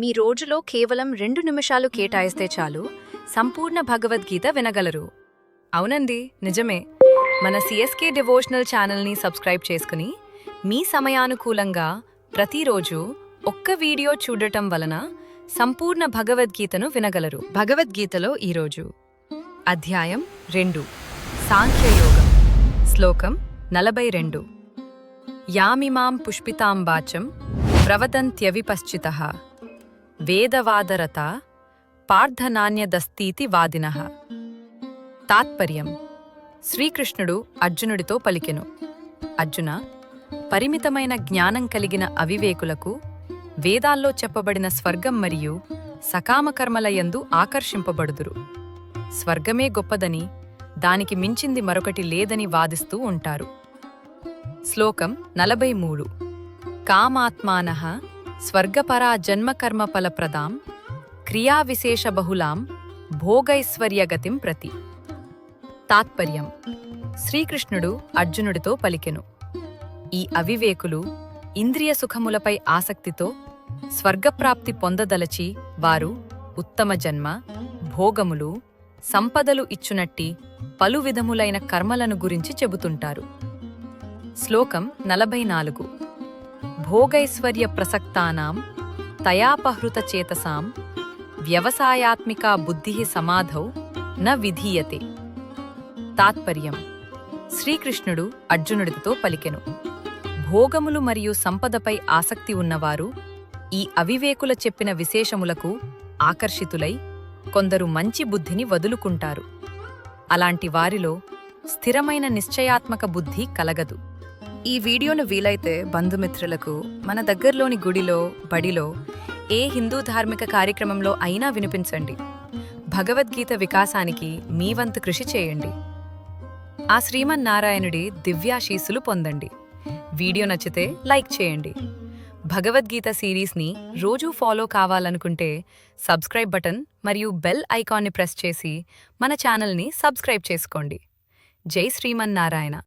మీ రోజులో కేవలం రెండు నిమిషాలు కేటాయిస్తే చాలు. సంపూర్ణ భగవద్గీత వినగలరు. అవునండి నిజమే. మన సిఎస్కే డివోషనల్ ఛానల్ని సబ్స్క్రైబ్ చేసుకుని మీ సమయానుకూలంగా ప్రతిరోజు ఒక్క వీడియో చూడటం వలన సంపూర్ణ భగవద్గీతను వినగలరు. భగవద్గీతలో ఈరోజు అధ్యాయం రెండు. సాంఖ్యయోగం. శ్లోకం నలభై రెండు. యామిమాం పుష్పితాంబాచం ప్రవదంత్యవిపశ్చిత. వేదవాదరత పార్థనాన్యదస్తీతి వాదిన. తాత్పర్యం. శ్రీకృష్ణుడు అర్జునుడితో పలికెను. అర్జున పరిమితమైన జ్ఞానం కలిగిన అవివేకులకు వేదాల్లో చెప్పబడిన స్వర్గం మరియు సకామకర్మలయందు ఆకర్షింపబడుదురు. స్వర్గమే గొప్పదని దానికి మించింది మరొకటి లేదని వాదిస్తూ ఉంటారు. శ్లోకం నలభై మూడు. కామాత్మాన స్వర్గపరా జన్మకర్మఫలప్రదాం క్రియావిశేషబహులాం భోగైశ్వర్యగతిం ప్రతి. తాత్పర్యం. శ్రీకృష్ణుడు అర్జునుడితో పలికెను. ఈ అవివేకులు ఇంద్రియ సుఖములపై ఆసక్తితో స్వర్గప్రాప్తి పొందదలచి వారు ఉత్తమ జన్మ భోగములు సంపదలు ఇచ్చునట్టి పలు విధములైన కర్మలను గురించి చెబుతుంటారు. శ్లోకం నలభై నాలుగు. భోగైశ్వర్య ప్రసక్తానాం తయాపహృత చేతసాం వ్యవసాయాత్మికా బుద్ధి సమాధౌ న విధీయతే. తాత్పర్యం. శ్రీకృష్ణుడు అర్జునుడితో పలికెను. భోగములు మరియు సంపదపై ఆసక్తి ఉన్నవారు ఈ అవివేకుల చెప్పిన విశేషములకు ఆకర్షితులై కొందరు మంచి బుద్ధిని వదులుకుంటారు. అలాంటి వారిలో స్థిరమైన నిశ్చయాత్మక బుద్ధి కలగదు. ఈ వీడియోను వీలైతే బంధుమిత్రులకు మన దగ్గరలోని గుడిలో బడిలో ఏ హిందూ ధార్మిక కార్యక్రమంలో అయినా వినిపించండి. భగవద్గీత వికాసానికి మీ వంతు కృషి చేయండి. ఆ శ్రీమన్నారాయణుడి దివ్యాశీస్సులు పొందండి. వీడియో నచ్చితే లైక్ చేయండి. భగవద్గీత సిరీస్ని రోజూ ఫాలో కావాలనుకుంటే సబ్స్క్రైబ్ బటన్ మరియు బెల్ ఐకాన్ని ప్రెస్ చేసి మన ఛానల్ని సబ్స్క్రైబ్ చేసుకోండి. జై శ్రీమన్నారాయణ.